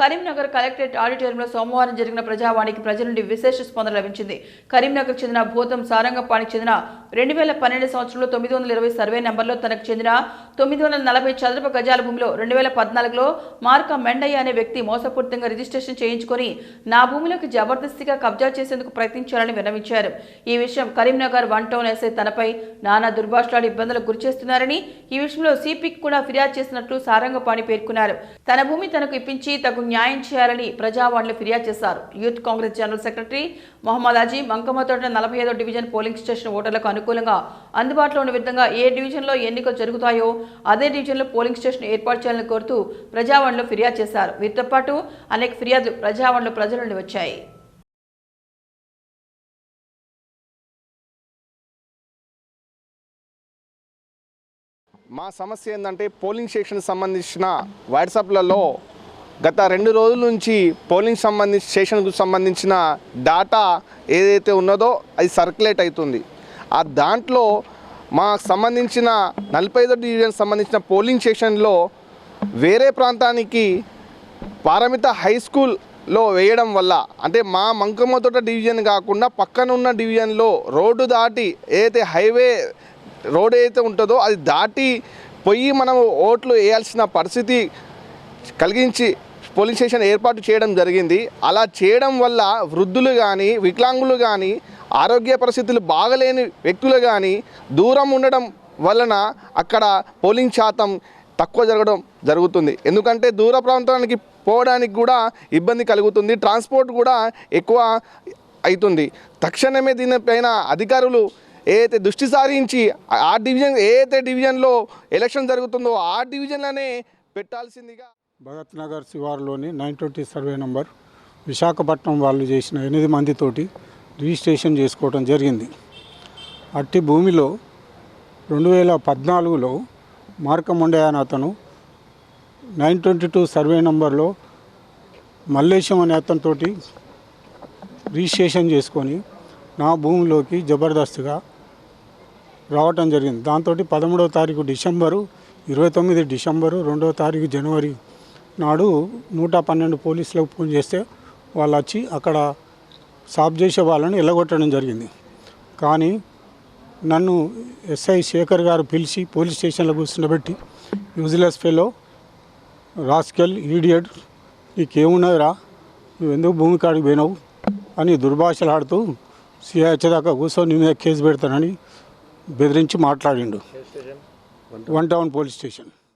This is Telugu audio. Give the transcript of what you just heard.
కరీంనగర్ కలెక్టరేట్ ఆడిటోరియంలో సోమవారం జరిగిన ప్రజావాణికి ప్రజల నుండి విశేష స్పందన లభించింది. కరీంనగర్ చెందిన భూతం సారంగపాణికి చెందిన రెండు వేల పన్నెండు సంవత్సరంలో తొమ్మిది వందల ఇరవై సర్వే నెంబర్లో తనకు చెందిన తొమ్మిది వందల నలభై చదరపు గజాల భూమిలో రెండు వేల పద్నాలుగులో మార్క మెండయ్య అనే వ్యక్తి మోసపూరితంగా రిజిస్ట్రేషన్ చేయించుకొని నా భూమిలోకి జబర్దస్తిగా కబ్జా చేసేందుకు ప్రయత్నించారని విన్నవించారు. ఈ విషయం కరీంనగర్ వన్ టౌన్ ఎస్ఐ తనపై నానా దుర్భాషలాడి ఇబ్బందులకు గురిచేస్తున్నారని ఈ విషయంలో సిపిక్ కూడా ఫిర్యాదు చేసినట్లు సారంగపాణి పేర్కొన్నారు. తన భూమి తనకు ఇప్పించి తగు న్యాయం చేయాలని ప్రజావాణిలో ఫిర్యాదు చేశారు. Youth Congress general secretary Mohammed అజీ Mankammathota నలభై ఐదో డివిజన్ పోలింగ్ స్టేషన్ ఓటర్లకు అనుకూలంగా అందుబాటులో ఉన్న విధంగా ఏ డివిజన్లో ఎన్నికలు జరుగుతాయో అదే డివిజన్లో పోలింగ్ స్టేషన్ ఏర్పాటు చేయాలని కోరుతూ ప్రజావాణిలో ఫిర్యాదు చేశారు. వీరితో పాటు అనేక ఫిర్యాదులు ప్రజావాణిలో ప్రజల నుండి వచ్చాయి. మా సమస్య ఏంటంటే పోలింగ్ స్టేషన్ సంబంధించిన వాట్సాప్లలో గత రెండు రోజుల నుంచి పోలింగ్ సంబంధించి స్టేషన్కు సంబంధించిన డాటా ఏదైతే ఉన్నదో అది సర్క్యులేట్ అవుతుంది. ఆ దాంట్లో మాకు సంబంధించిన నలభై ఐదో డివిజన్ సంబంధించిన పోలింగ్ స్టేషన్లో వేరే ప్రాంతానికి పారమిత హై స్కూల్లో వేయడం వల్ల అంటే మా మంకమ్మతోట డివిజన్ కాకుండా పక్కన ఉన్న డివిజన్లో రోడ్డు దాటి ఏదైతే హైవే రోడ్ ఏదైతే ఉంటుందో అది దాటి పోయి మనం ఓట్లు వేయాల్సిన పరిస్థితి కలిగించి పోలింగ్ స్టేషన్ ఏర్పాటు చేయడం జరిగింది. అలా చేయడం వల్ల వృద్ధులు కానీ వికలాంగులు కానీ ఆరోగ్య పరిస్థితులు బాగలేని వ్యక్తులు కానీ దూరం ఉండడం వలన అక్కడ పోలింగ్ శాతం తక్కువ జరగడం జరుగుతుంది. ఎందుకంటే దూర ప్రాంతానికి పోవడానికి కూడా ఇబ్బంది కలుగుతుంది. ట్రాన్స్పోర్ట్ కూడా ఎక్కువ అవుతుంది తక్షణమే దీనిపైన అధికారులు ఏదైతే దృష్టి సారించి ఆ డివిజన్ ఏదైతే డివిజన్లో ఎలక్షన్ జరుగుతుందో ఆ డివిజన్లోనే పెట్టాల్సిందిగా భగత్ నగర్ శివారులోని nine twenty survey number Visakhapatnam వాళ్ళు చేసిన ఎనిమిది మందితోటి రిజిస్ట్రేషన్ చేసుకోవడం జరిగింది. అట్టి భూమిలో రెండు వేల పద్నాలుగులో మార్కముండే అని అతను నైన్ ట్వంటీ టూ సర్వే నంబర్లో మల్లేశం అనే అతనితోటి రిజిస్ట్రేషన్ చేసుకొని నా భూమిలోకి జబర్దస్త్గా రావటం జరిగింది. దాంతో పదమూడవ తారీఖు డిసెంబరు ఇరవై తొమ్మిది డిసెంబరు రెండవ తారీఖు జనవరి నాడు నూట పన్నెండు పోలీసులకు ఫోన్ చేస్తే వాళ్ళు వచ్చి అక్కడ సాఫ్ చేసే వాళ్ళని ఎల్లగొట్టడం జరిగింది. కానీ నన్ను ఎస్ఐ శేఖర్ గారు పిలిచి పోలీస్ స్టేషన్లో కూర్చుండబెట్టి యూజ్లెస్ ఫెలో రాస్కెల్ ఈడియట్ నీకేమున్నదిరా నువ్వు ఎందుకు భూమి కాడికి పోయినావు? అని దుర్భాషలాడుతూ సిఐ వచ్చేదాకా కూర్చొని నీ మీద కేసు పెడతానని బెదిరించి మాట్లాడిండు. One town police station.